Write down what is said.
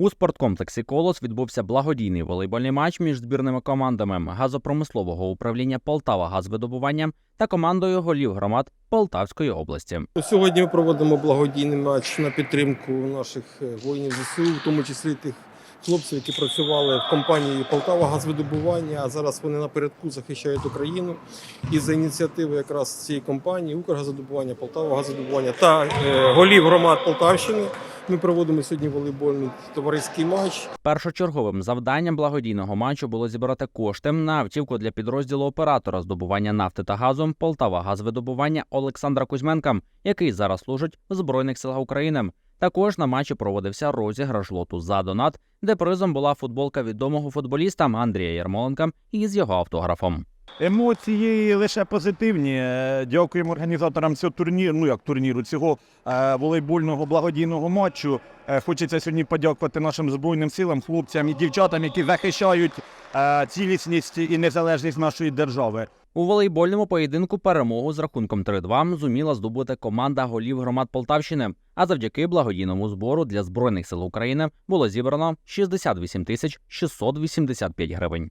У спорткомплексі Колос відбувся благодійний волейбольний матч між збірними командами газопромислового управління Полтава газвидобування та командою голів громад Полтавської області. Сьогодні ми проводимо благодійний матч на підтримку наших е, воїнів ЗСУ, в тому числі тих хлопців, які працювали в компанії Полтава газвидобування, а зараз вони напередку захищають Україну. І за ініціативи якраз цієї компанії Укргазодобування, Полтава газодобування та е, голів громад Полтавщини ми проводимо сьогодні волейбольний товариський матч. Першочерговим завданням благодійного матчу було зібрати кошти на автівку для підрозділу оператора здобування нафти та газу Полтава газвидобування Олександра Кузьменка, який зараз служить в Збройних силах України. Також на матчі проводився розіграш лоту за донат, де призом була футболка відомого футболіста Андрія Ярмоленка із його автографом. Емоції лише позитивні. Е, Дякуємо організаторам цього турніру, ну як турніру, цього е, волейбольного благодійного матчу. Е, Хочеться сьогодні подякувати нашим збройним силам, хлопцям і дівчатам, які захищають цілісність і незалежність нашої держави. У волейбольному поєдинку перемогу з рахунком 3-2 зуміла здобути команда голів громад Полтавщини. А завдяки благодійному збору для збройних сил України було зібрано 68 тисяч 685 гривень.